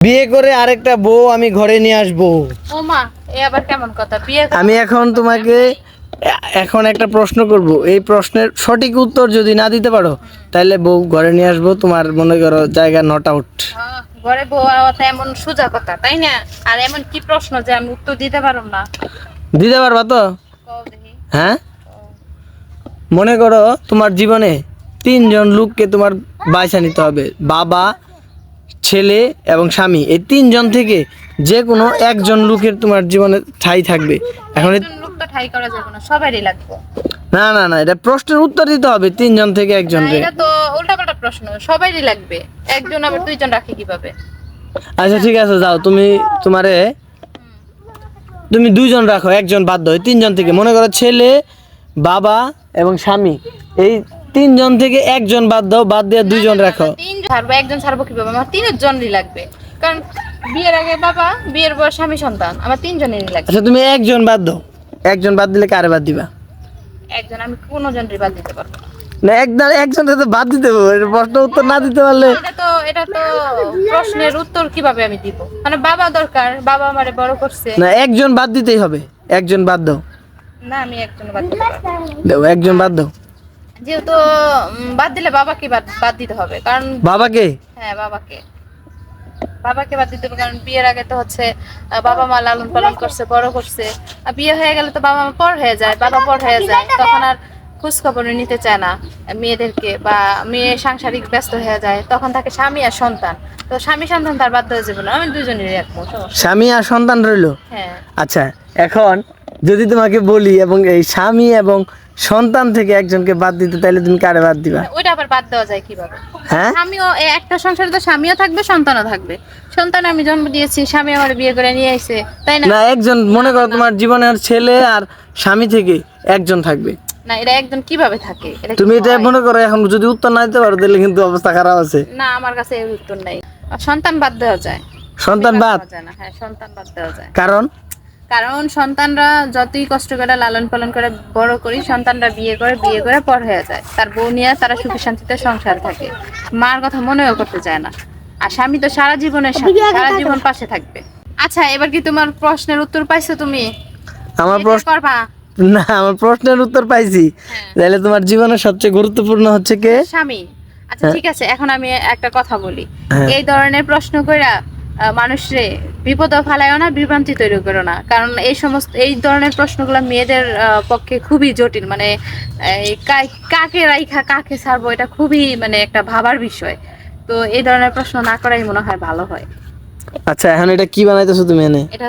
বিয়ে করে আরেকটা বউ আমি ঘরে নিয়ে আসব। ও এ আবার কেমন কথা? বিয়ে আমি এখন তোমাকে এখন একটা প্রশ্ন করব। এই প্রশ্নের সঠিক উত্তর যদি না দিতে পারো তাহলে বউ ঘরে নিয়ে আসব তোমার মনে করো জায়গা নট আউট ঘরে বউ কথা এমন সোজা কথা তাই না? আর এমন কি প্রশ্ন যে আমি উত্তর দিতে পারব না? দিতে পারবা তো? হ্যাঁ? মনে করো তোমার জীবনে তিনজন লোককে তোমার বাইসা নিতে হবে। বাবা ছেলে এবং স্বামী এই তিনজন থেকে যে কোনো একজন লোকের তোমার জীবনে ঠাই থাকবে। এখন এই- একজন লোক তো ঠাই করা যাবে না সবারই লাগবে। না না না এটা প্রশ্নের উত্তর দিতে হবে তিনজন থেকে একজন এটা তো উল্টাপাল্টা প্রশ্ন সবারই লাগবে। একজন আবার দুইজন রাখে কীভাবে? আচ্ছা ঠিক আছে যাও তুমি তোমারে তুমি দুইজন রাখো একজন বাধ্য হয় তিনজন থেকে। মনে করো ছেলে বাবা এবং স্বামী এই তিনজন থেকে একজন বাদ দাও বাদ দিয়ে দুইজন রাখো। তিনজন ছাড়বো একজন ছাড়বো কীভাবে? আমার তিনজনই লাগবে। কারণ বিয়ের আগে বাবা বিয়ের পর স্বামী সন্তান আমার তিনজনেরই লাগবে। আচ্ছা তুমি একজন বাদ দাও। একজন বাদ দিলে কারে বাদ দিবা? একজন আমি কোনো জনের বাদ দিতে পারব না। না একজন একজন তো বাদ দিতে প্রশ্ন উত্তর না দিতে পারলে এটা তো এটা তো প্রশ্নের উত্তর কীভাবে আমি দিব? মানে বাবা দরকার বাবা আমারে বড় করছে। না একজন বাদ দিতেই হবে। একজন বাদ দাও। না আমি একজন বাদ দাও একজন বাদ দাও। যেহেতু বাদ দিলে বাবাকে বাদ দিতে হবে কারণ বাবাকে? হ্যাঁ বাবাকে। বাবাকে বাদ দিতে হবে কারণ বিয়ের আগে তো হচ্ছে বাবা মা লালন পালন করছে বড় করছে। আর বিয়ে হয়ে গেলে তো বাবা মা পর হয়ে যায় বাবা পর হয়ে যায় তখন আর খোঁজ খবর নিতে চায় না মেয়েদেরকে বা মেয়ে সাংসারিক ব্যস্ত হয়ে যায় তখন থাকে স্বামী আর সন্তান। তো স্বামী সন্তান তার বাধ্য হয়ে যাবে না আমি দুজনেরই একমত স্বামী আর সন্তান রইল? হ্যাঁ। আচ্ছা এখন যদি তোমাকে বলি এবং এই স্বামী এবং সন্তান থেকে একজনকে বাদ দিতে তাহলে তুমি কারে বাদ দিবা? ওইটা আবার বাদ দেওয়া যায় কীভাবে? হ্যাঁ? স্বামীও একটা সংসারে তো স্বামীও থাকবে সন্তানও থাকবে। সন্তান আমি জন্ম দিয়েছি স্বামী আমার বিয়ে করে নিয়ে আইছে তাই না? না একজন মনে করো তোমার জীবনের ছেলে আর স্বামী থেকে একজন থাকবে। না এটা একজন কীভাবে থাকে? তুমি এটা মনে করো এখন যদি উত্তর না দিতে পারো তাহলে কিন্তু অবস্থা খারাপ আছে। না আমার কাছে এর উত্তর নাই। সন্তান বাদ দেওয়া যায়। সন্তান বাদ? যায় না হ্যাঁ সন্তান বাদ দেওয়া যায়। কারণ? কারণ সন্তানরা যতই কষ্ট করে লালন পালন করে বড় করি সন্তানরা বিয়ে করে বিয়ে করে পর হয়ে যায়। তার বউ নিয়ে তারা সুখে শান্তিতে সংসার থাকে। মার কথা মনেও করতে চায় না। আর স্বামী তো সারা জীবনের সাথে সারা জীবন পাশে থাকবে। আচ্ছা এবার কি তোমার প্রশ্নের উত্তর পাইছো তুমি? আমার প্রশ্ন করবা? না আমার প্রশ্নের উত্তর পাইছি। হ্যাঁ। তাহলে তোমার জীবনের সবচেয়ে গুরুত্বপূর্ণ হচ্ছে কে? স্বামী। আচ্ছা ঠিক আছে এখন আমি একটা কথা বলি। হ্যাঁ। এই ধরনের প্রশ্ন কইরা মানুষরে বিপদ ফালায়ও না বিভ্রান্তি তৈরি করো না। কারণ এই সমস্ত এই ধরনের প্রশ্নগুলো মেয়েদের পক্ষে খুবই জটিল। মানে কাকে রাইখা কাকে ছাড়বো এটা খুবই মানে একটা ভাবার বিষয়। তো এই ধরনের প্রশ্ন না করাই মনে হয় ভালো হয়। আচ্ছা এখন এটা কি বানাইতেছো তুমি এনে? এটা।